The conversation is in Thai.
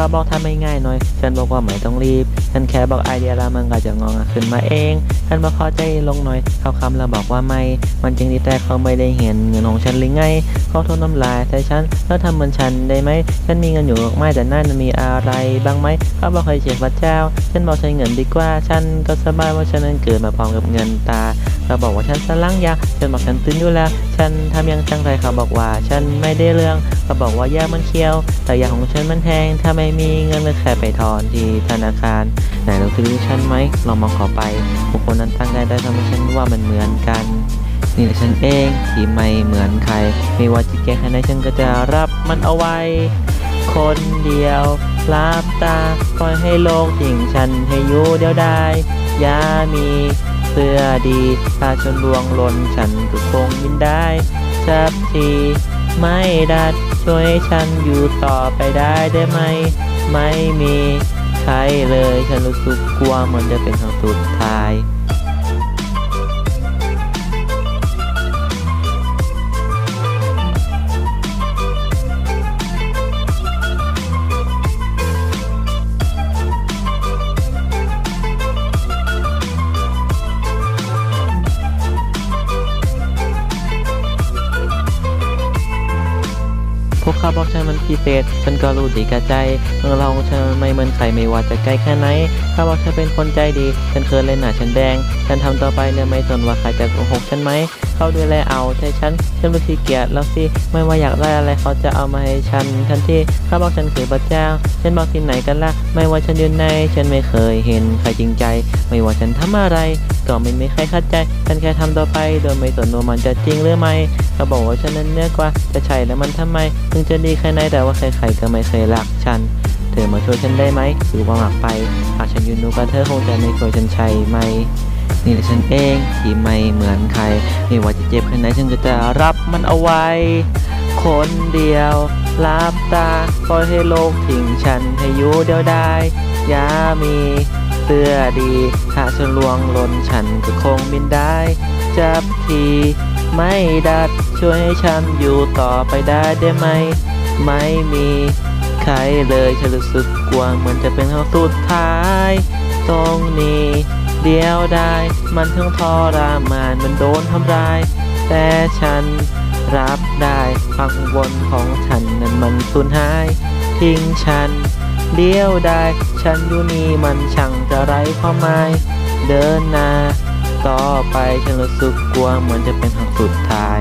ขาบอกทำไม่ง่ายหน่อย ฉันบอกว่าไม่ต้องรีบ ฉันแค่บอกไอเดียแล้วมันก็จะงองขึ้นมาเอง ฉันบอกขอใจลงหน่อยเขาคำแล้วบอกว่าไม่ มันจริงดีแต่เขาไม่ได้เห็นเงินของฉันหรือไงเขาทนน้ำลายใส่ฉันแล้วทำเหมือนฉันได้ไหม ฉันมีเงินอยู่ไม่แต่นั่นมีอะไรบ้างไหม เขาบอกเคยเจ็บพระเจ้า ฉันบอกใช้เงินดีกว่า ฉันก็สบายว่าฉันนั้นเกิดมาพร้อมกับเงินตาเขาบอกว่าฉันสลังยาฉันบอกฉันตื่นอยู่แล้ว ฉันทำยังจังไรเขาบอกว่า ฉันไม่ได้เรื่องเขาบอกว่ายามันเคี้ยว แต่ยาของฉันมันแพงถ้าไม่มีเงินก็แค่ไปถอนที่ธนาคาร ไหนเราคือฉันไหมลองมองขอไปบุคคลนั้นตั้งใจได้ทำให้ฉันว่ามันเหมือนกัน นี่แหละฉันเองที่ไม่เหมือนใคร ไม่ว่าจะแก้แค่ไหนฉันก็จะรับมันเอาไว้ คนเดียวลาบตาปล่อยให้โลกทิ้งฉันให้อยู่เดียวได้ย่ามีเสื้อดี ถ้าชนลวงลนฉันก็คงบินได้สักที ไม่ดัดช่วยให้ฉันอยู่ต่อไปได้ได้ไหม ไม่มีใครเลย ฉันรู้สึกกลัวเหมือนจะเป็นครั้งสุดท้าย วกเขาบอกฉันมันพิเศษ ฉันก็รู้ดีกับใจเรื่องเราของฉันไม่เหมือนใครไม่ว่าจะไกลแค่ไหนเขาบอกฉันเป็นคนใจดี ฉันเคยเล่นหนาฉันแดง ฉันทำต่อไปเนี่ยไม่สนว่าใครจะโกหกฉันไหม เขาดูแลเอาใจฉัน ฉันรู้ขี้เกียจแล้วสิ ไม่ว่าอยากได้อะไรเขาจะเอามาให้ฉัน ทันทีเขาบอกฉันคือพระเจ้า ฉันบอกที่ไหนกันล่ะ ไม่ว่าฉันยู่ไหนฉันไม่เคยเห็นใครจริงใจ ไม่ว่าฉันทำอะไร ก็ไม่มีใครเข้าใจฉันแค่ทำต่อไป โดยไม่สนว่ามันจะจริงหรือไม่เขาบอกว่าฉันนั้นเนื้อกว่าจะใช่แล้วมันทำไมถึงจะดีแค่ไหนแต่ว่าใครๆก็ไม่เคยรักฉัน เธอมาช่วยฉันได้ไหมหรือว่าหมักไปหากฉันยู่นูกับเธอคงจะไม่ช่วยฉันใช่ไหมนี่แหละฉันเองที่ไม่เหมือนใคร ไม่ว่าจะเจ็บแค่ไหนฉันก็จะรับมันเอาไว้ คนเดียวลาบตาปล่อยให้โลกทิ้งฉันให้อยู่เดียวได้อย่ามี เสื้อดีถ้าฉันลวงลนฉันก็คงบินได้ จับทีไม่ดัดช่วยให้ฉันอยู่ต่อไปได้ได้ไหม ไม่มีใครเลยฉันรู้สึกกลัวเหมือนจะเป็นครั้งสุดท้าย ตรงนี้เดียวได้มันทั้งทรมานมันโดนทำร้าย แต่ฉันรับได้ความกังวลของฉันนั้นมันสูญหาย ทิ้งฉัน เดียวได้ฉันอยู่นี่มันช่างจะไร้ความหมาย เดินหน้าต่อไปฉันรู้สึกกลัวเหมือนจะเป็นครั้งสุดท้าย